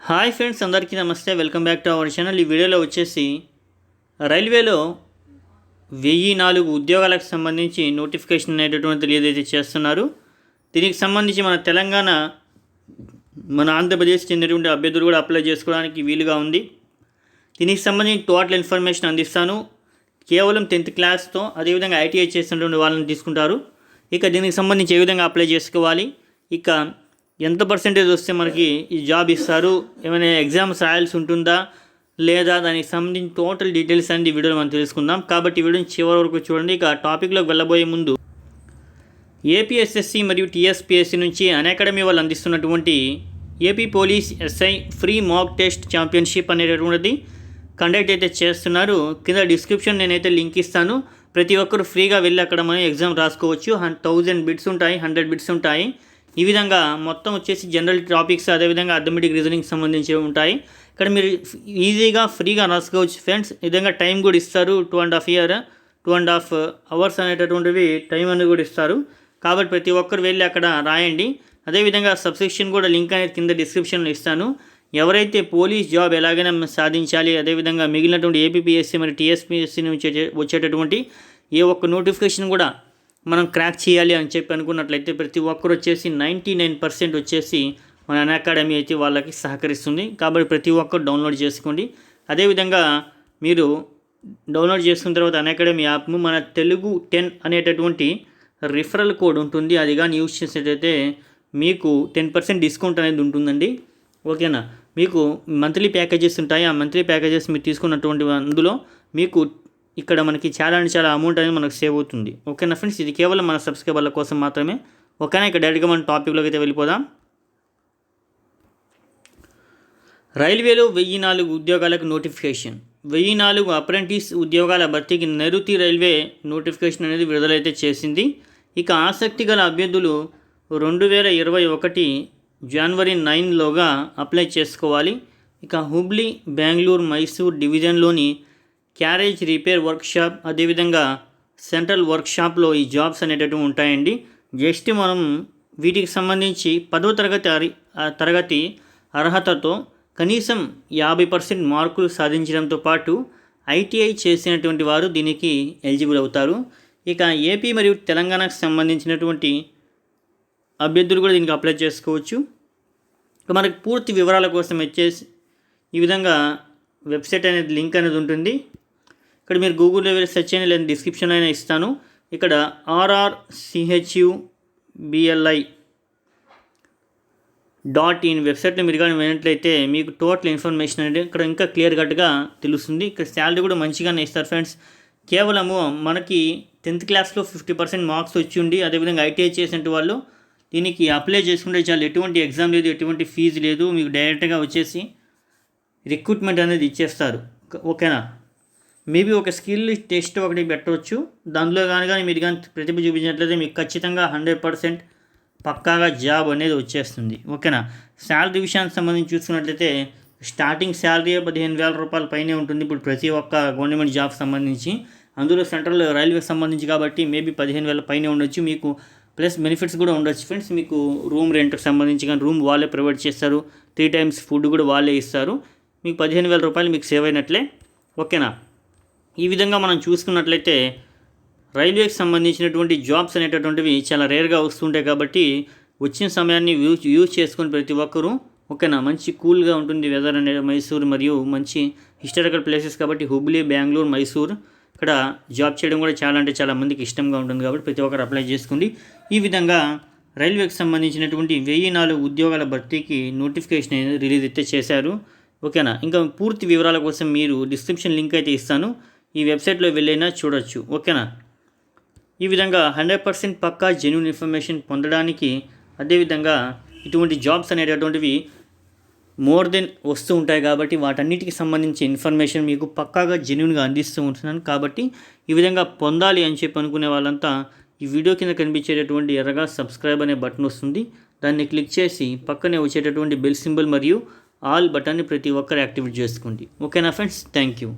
Hi friends అందరికీ నమస్తే. Welcome back to our channel. ఈ వీడియోలో వచ్చేసి రైల్వేలో వెయ్యి నాలుగు ఉద్యోగాలకు సంబంధించి నోటిఫికేషన్ అనేటటువంటి తెలియజేసి చేస్తున్నారు. దీనికి సంబంధించి మన తెలంగాణ మన ఆంధ్రప్రదేశ్ చెందినటువంటి అభ్యర్థులు కూడా అప్లై చేసుకోవడానికి వీలుగా ఉంది. దీనికి సంబంధించి టోటల్ ఇన్ఫర్మేషన్ అందిస్తాను. కేవలం టెన్త్ క్లాస్తో అదేవిధంగా ఐటీఐ చేసినటువంటి వాళ్ళని తీసుకుంటారు. ఇక దీనికి సంబంధించి ఏ విధంగా అప్లై చేసుకోవాలి? ఇక ఎంత పర్సెంటేజ్ వస్తే మనకి ఈ జాబ్ ఇస్తారు? ఏమైనా ఎగ్జామ్స్ రాయాల్సి ఉంటుందా? లేదా దానికి సంబంధించి టోటల్ డీటెయిల్స్ అనేది ఈ వీడియోలో మనం తెలుసుకుందాం. కాబట్టి ఈ వీడియోని చివరి వరకు చూడండి. ఇక టాపిక్లోకి వెళ్ళబోయే ముందు ఏపీఎస్ఎస్సి మరియు టీఎస్పిఎస్సి నుంచి అకాడమీ వాళ్ళు అందిస్తున్నటువంటి AP police SI free mock test championship అనేటటువంటిది కండక్ట్ అయితే చేస్తున్నారు. కింద డిస్క్రిప్షన్ నేనైతే లింక్ ఇస్తాను. ప్రతి ఒక్కరు ఫ్రీగా వెళ్ళి అక్కడ మనం ఎగ్జామ్ రాసుకోవచ్చు. హండ్ థౌజండ్ బిట్స్ ఉంటాయి హండ్రెడ్ బిట్స్ ఉంటాయి. ఈ విధంగా మొత్తం వచ్చేసి జనరల్ టాపిక్స్ అదేవిధంగా అథమెటిక్ రీజనింగ్ సంబంధించి ఉంటాయి. ఇక్కడ మీరు ఈజీగా ఫ్రీగా రాసుకోవచ్చు ఫ్రెండ్స్ విధంగా టైం కూడా ఇస్తారు. Two and half year two and half hours అనేటటువంటివి టైం అనేది కూడా ఇస్తారు. కాబట్టి ప్రతి ఒక్కరు వెళ్ళి అక్కడ రాయండి. అదేవిధంగా సబ్స్క్రిప్షన్ కూడా లింక్ అనేది కింద డిస్క్రిప్షన్లో ఇస్తాను. ఎవరైతే పోలీస్ జాబ్ ఎలాగైనా సాధించాలి అదేవిధంగా మిగిలినటువంటి ఏపీపీఎస్సీ మరియు టీఎస్పీఎస్సీ నుంచి వచ్చేటటువంటి ఏ ఒక్క నోటిఫికేషన్ కూడా మనం క్రాక్ చేయాలి అని చెప్పి అనుకున్నట్లయితే ప్రతి ఒక్కరు వచ్చేసి నైంటీ నైన్ పర్సెంట్ వచ్చేసి మన అన్ అకాడమీ అయితే వాళ్ళకి సహకరిస్తుంది. కాబట్టి ప్రతి ఒక్కరు డౌన్లోడ్ చేసుకోండి. అదేవిధంగా మీరు డౌన్లోడ్ చేసుకున్న తర్వాత అన్ అకాడమీ యాప్ను మన తెలుగు టెన్ అనేటటువంటి రిఫరల్ కోడ్ ఉంటుంది. అది కానీ యూజ్ చేసేటైతే మీకు టెన్ పర్సెంట్ డిస్కౌంట్ అనేది ఉంటుందండి. ఓకేనా? మీకు మంత్లీ ప్యాకేజెస్ ఉంటాయి. ఆ మంత్లీ ప్యాకేజెస్ మీరు తీసుకున్నటువంటి అందులో మీకు ఇక్కడ మనకి చాలా అంటే చాలా అమౌంట్ అనేది మనకు సేవ్ అవుతుంది. ఓకేనా ఫ్రెండ్స్ ఇది కేవలం మన సబ్స్క్రైబర్ల కోసం మాత్రమే. ఓకేనా ఇక్కడ డైరెక్ట్గా మన టాపిక్లోకి అయితే వెళ్ళిపోదాం. రైల్వేలో వెయ్యి నాలుగు ఉద్యోగాలకు నోటిఫికేషన్ వెయ్యి నాలుగు అప్రెంటిస్ ఉద్యోగాల భర్తీకి నైరుతి రైల్వే నోటిఫికేషన్ అనేది విడుదలైతే చేసింది. ఇక ఆసక్తి గల అభ్యర్థులు రెండు వేల ఇరవై ఒకటి జనవరి నైన్లోగా అప్లై చేసుకోవాలి. ఇక హుబ్లీ బెంగళూరు మైసూర్ డివిజన్లోని క్యారేజ్ రిపేర్ వర్క్షాప్ అదేవిధంగా సెంట్రల్ వర్క్షాప్లో ఈ జాబ్స్ అనేటటువంటి ఉంటాయండి. జస్ట్ మనం వీటికి సంబంధించి పదో తరగతి తరగతి అర్హతతో కనీసం యాభై పర్సెంట్ మార్కులు సాధించడంతో పాటు ఐటీఐ చేసినటువంటి వారు దీనికి ఎలిజిబుల్ అవుతారు. ఇక ఏపీ మరియు తెలంగాణకు సంబంధించినటువంటి అభ్యర్థులు కూడా దీనికి అప్లై చేసుకోవచ్చు. ఇక పూర్తి వివరాల కోసం వచ్చేసి ఈ విధంగా వెబ్సైట్ అనేది లింక్ అనేది ఉంటుంది. ఇక్కడ మీరు గూగుల్లో వెళ్ళి సెర్చ్ అయినా లేదా డిస్క్రిప్షన్ అయినా ఇస్తాను. ఇక్కడ RR CHU BLI dot in వెబ్సైట్లో మీరు కానీ వినట్లయితే మీకు టోటల్ ఇన్ఫర్మేషన్ అనేది ఇక్కడ ఇంకా క్లియర్ కట్గా తెలుస్తుంది. ఇక్కడ శాలరీ కూడా మంచిగానే ఇస్తారు ఫ్రెండ్స్. కేవలము మనకి టెన్త్ క్లాస్లో ఫిఫ్టీ పర్సెంట్ మార్క్స్ వచ్చి ఉండి అదేవిధంగా ఐటీఐ చేసిన వాళ్ళు దీనికి అప్లై చేసుకుంటే చాలు. ఎటువంటి ఎగ్జామ్ లేదు ఎటువంటి ఫీజు లేదు మీకు డైరెక్ట్గా వచ్చేసి రిక్రూట్మెంట్ అనేది ఇచ్చేస్తారు. ఓకేనా? మేబీ ఒక స్కిల్ టెస్ట్ ఒకటి పెట్టవచ్చు దానిలో కానీ కానీ మీరు కానీ ప్రతిభ చూపించినట్లయితే మీకు ఖచ్చితంగా హండ్రెడ్ పర్సెంట్ పక్కాగా జాబ్ అనేది వచ్చేస్తుంది. ఓకేనా? శాలరీ విషయానికి సంబంధించి చూసుకున్నట్లయితే స్టార్టింగ్ శాలరీ పదిహేను వేల రూపాయల పైనే ఉంటుంది. ఇప్పుడు ప్రతి ఒక్క గవర్నమెంట్ జాబ్ సంబంధించి. అందులో సెంట్రల్ రైల్వేకి సంబంధించి కాబట్టి మేబీ పదిహేను వేల పైనే ఉండొచ్చు. మీకు ప్లస్ బెనిఫిట్స్ కూడా ఉండొచ్చు. ఫ్రెండ్స్ మీకు రూమ్ రెంట్కి సంబంధించి కానీ రూమ్ వాళ్ళే ప్రొవైడ్ చేస్తారు. త్రీ టైమ్స్ ఫుడ్ కూడా వాళ్ళే ఇస్తారు. మీకు పదిహేను వేల రూపాయలు మీకు సేవ్ అయినట్లే. ఓకేనా? ఈ విధంగా మనం చూసుకున్నట్లయితే రైల్వేకి సంబంధించినటువంటి జాబ్స్ అనేటటువంటివి చాలా రేర్గా వస్తుంటాయి కాబట్టి వచ్చిన సమయాన్ని యూజ్ యూజ్ చేసుకుని ప్రతి ఒక్కరూ ఓకేనా మంచి కూల్గా ఉంటుంది వెదర్ అనేది మైసూర్ మరియు మంచి హిస్టారికల్ ప్లేసెస్ కాబట్టి హుబ్లీ బెంగళూరు మైసూర్ ఇక్కడ జాబ్ చేయడం కూడా చాలా అంటే చాలా మందికి ఇష్టంగా ఉంటుంది కాబట్టి ప్రతి ఒక్కరు అప్లై చేసుకోండి. ఈ విధంగా రైల్వేకి సంబంధించినటువంటి వెయ్యి నాలుగు ఉద్యోగాల భర్తీకి నోటిఫికేషన్ రిలీజ్ అయితే చేశారు. ఓకేనా ఇంకా పూర్తి వివరాల కోసం మీరు డిస్క్రిప్షన్ లింక్ అయితే ఇస్తాను. ఈ వెబ్సైట్లో వెళ్ళైనా చూడొచ్చు. ఓకేనా? ఈ విధంగా హండ్రెడ్ పర్సెంట్ పక్కా జెన్యున్ ఇన్ఫర్మేషన్ పొందడానికి అదేవిధంగా ఇటువంటి జాబ్స్ అనేటటువంటివి మోర్ దెన్ వస్తూ ఉంటాయి కాబట్టి వాటన్నిటికి సంబంధించి ఇన్ఫర్మేషన్ మీకు పక్కాగా జెన్యున్గా అందిస్తూ ఉంటున్నాను. కాబట్టి ఈ విధంగా పొందాలి అని చెప్పి అనుకునే వాళ్ళంతా ఈ వీడియో కింద కనిపించేటటువంటి ఎర్రగా సబ్స్క్రైబ్ అనే బటన్ వస్తుంది. దాన్ని క్లిక్ చేసి పక్కనే వచ్చేటటువంటి బెల్ సింబల్ మరియు ఆల్ బటన్ని ప్రతి ఒక్కరు యాక్టివేట్ చేసుకోండి. ఓకేనా ఫ్రెండ్స్ థ్యాంక్ యూ